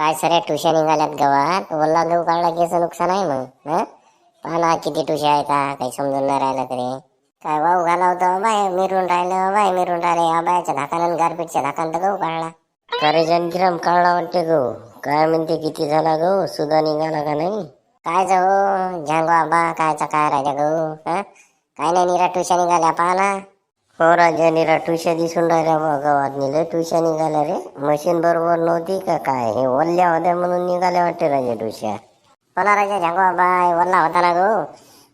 काय सऱ्या टुशा निघाल्यात गावात? वल्ला गहू काढला की याचं नुकसान आहे मग हं? पहा ना किती टुशा आहे का? काही समजून नाही राहिलं तरी. काय वाहू घाला होतं बाय मिरून राहिलं बाय मिरून राहिले या धाकानं गारपीटच्या धाकानं तर गहू काढला. अरे जनकिराम काढला वाटते गहू. काय म्हणते किती झाला गहू? सुद्धा निघाला का नाही? काय हो झांगो आबा कायचा काय राजा गहू काय नाही निरा टुशा निघाल्या पाहा ना. हो राजा निरा टुशा दिसून राहिल्या बा गावात निले टुशा निघाल्या रे. मशीन बरोबर नव्हती का काय? हे ओल्या होत्या म्हणून निघाल्या वाटते राजा टुशा मला राजा झांगवा बाय वल्ला होता ना गहू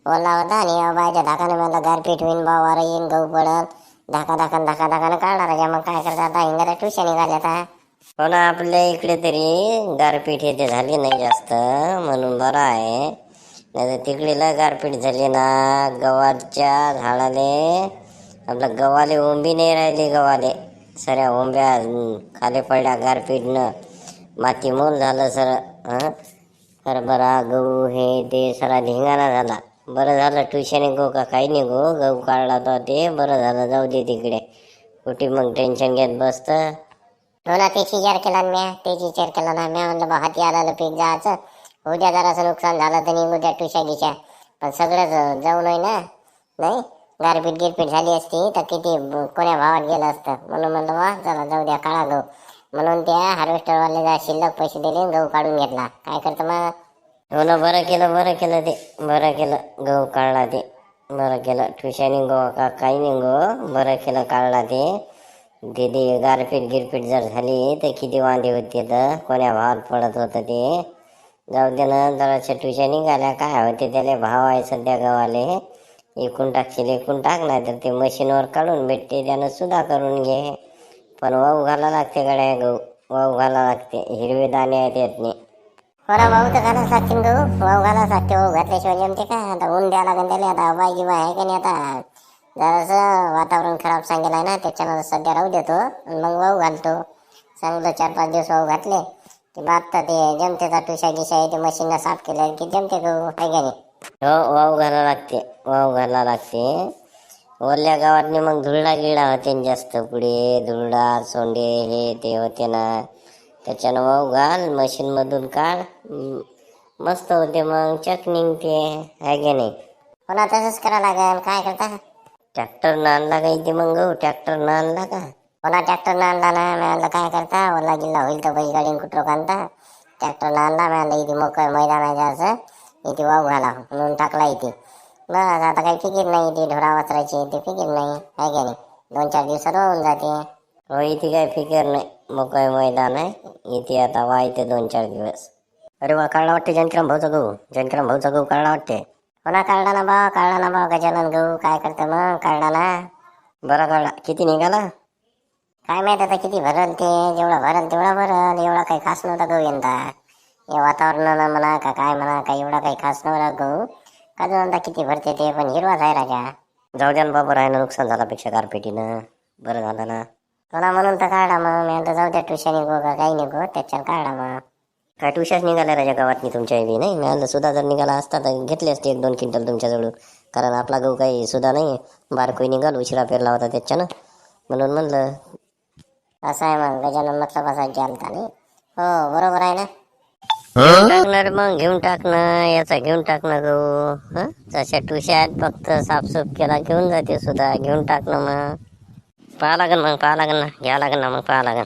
ओला होता आणि या बायच्या धाकाने मला गारपीट होईन बा वारा येईन गहू पडत धाका धाकान धाका धाकानं काढणार राजा. मग काय करता आता? हिंगाऱ्या टुशा निघाल्या आता. हो ना आपल्या इकडे तरी गारपीट येते झाली नाही जास्त. म्हणून बरं आहे. नाही तर तिकडे लय गारपीट झाली ना गव्हाच्या झाडाले. आपलं गव्हाले ओंबी नाही राहिली गव्हाले सऱ्या ओंब्या खाली पडल्या गारपीटनं. माती मोल झालं सर हां? हरभरा गहू हे ते सरा धिंगाणा झाला. बरं झालं ट्युशन गो का? काही नाही गो गहू काढला तर ते. बरं झालं जाऊ दे तिकडे. कुठे मग टेन्शन घेत बसतं? हो ना तेच विचार केला म्या? तेच विचार केला ना म्या? म्हणलं बा हाती आलं पीक जायचं. उद्या जरासं नुकसान झालं तर निघू त्या टुशा गिशा पण सगळंच जाऊ नये ना? नाही? गारपीट गिरपीट झाली असती तर किती ब- कोण्या भावात गेलं असतं? म्हणून म्हणलं वा चला जाऊ द्या काळा गहू. म्हणून त्या हार्वेस्टरवाले शिल्लक पैसे दिले गहू काढून घेतला. काय करतं मग? हो ना बरं केलं बरं केलं ते. बरं केलं गहू काढला ते. बरं केलं. ट्युशनी गो का काही नाही गो बरं केलं काढला ते. दीदी गारपीट गिरपीट जर झाली तर किती वांदे होते तर कोण्या भावात पडत होतं ते. जाऊ दे ना जराशा ट्युशा निघाल्या. काय होते त्याला? भाव आहे सध्या गव्हाले. एकूण टाकशील इकून टाक नाही तर ते मशीनवर काढून भेटते त्यानं सुद्धा करून घे. पण वाहू घाला लागते गड्या गहू. वाहू घाला लागते. हिरवे दाणे आहेत येत नाही हो ना भाऊ तर घालाच लागतील गहू. वाहू घालाच लागते. वाहू घातल्याशिवाय जमते का आता ऊन द्यावं लागेल त्याला. आता हवा गिवा आहे का नाही आता? जरासं वातावरण खराब सांगेल आहे ना त्याच्यानं सध्या राहू देतो. मग वाहू घालतो. चांगलं चार पाच दिवस वाहू घातले की बागता ते जमते का टुशा गिशा आहे ते मशीनला साफ केलं की जमते गहू. आहे का नाही? हो वाहू घाला लागते वाहू घाला लागते. ओल्या गावातनी मग धुळडा गिळा होते जास्त पुढे धुळडा सोंडे हे ते होते ना. त्याच्यानं वाहू घाल मशीनमधून काढ. मस्त होते मग चटणी ते आहे की नाही. हो ना तसंच करा लागेल काय करता? ट्रॅक्टरनं आणला का इथे मग ट्रॅक्टर न आणला का? हो ट्रॅक्टर न आणला ना म्हणलं काय करता? ओला गिल्ला होईल तर बैलगाडीन कुठं कांता न आणला म्हणलं इथे मग मैदान आहे जायचं इथे वाहू घाला म्हणून टाकला इथे. बस आता काही फिकीर नाही ती ढोरा वाचरायची ते फिकीर नाही आहे की नाही? दोन चार दिवसात होऊन जाते. हो इथे काही फिकीर नाही मोकळे मैदान आहे. इथे आता वायते दोन चार दिवस. अरे वा काढला वाटते जनकिराम भाऊचा गहू जनकिराम भाऊचा गहू काढला वाटते. हो ना काढला ना बा काढला ना बा गजानन गहू काय करतं मग काढला ना? बरा काढला किती निघाला? काय माहीत आता किती भरल ते जेवढा भरल तेवढा भरल एवढा काही खास नव्हता गहू यंदा. या वातावरणानं म्हणा का काय म्हणा का एवढा काही खास नव्हता गहू का आता किती भरते ते पण हिरवाच आहे राजा. जाऊ द्या बाबा राहिलं नुकसान झाल्यापेक्षा गारपेटीनं. बरं झालं ना. तुला म्हणून तर काढा मग. मी आता जाऊ द्या ट्युशन निघू का काही निघू. त्याच्यानं काढा मग. काय ट्युशन निघाल्या राजा गावातनी तुमच्या बी नाही मी सुद्धा जर निघाला असता तर घेतले असते एक दोन क्विंटल तुमच्याजवळ कारण आपला गहू काही सुद्धा नाही बारकोई निघाल उशिरा पेरला होता त्याच्यानं. म्हणून म्हणलं असं आहे मग गजानन मतलब असा चालता नाही. हो बरोबर आहे ना. टाकणार मग घेऊन टाकणं याचा घेऊन टाकणं गहू हं? जशा टुशा आहेत फक्त साफसूफ केला घेऊन जाते सुद्धा घेऊन टाकणं मग. पाहा लागेल मग पाहा लागेल ना घ्या लागेल ना मग पाहा लागेल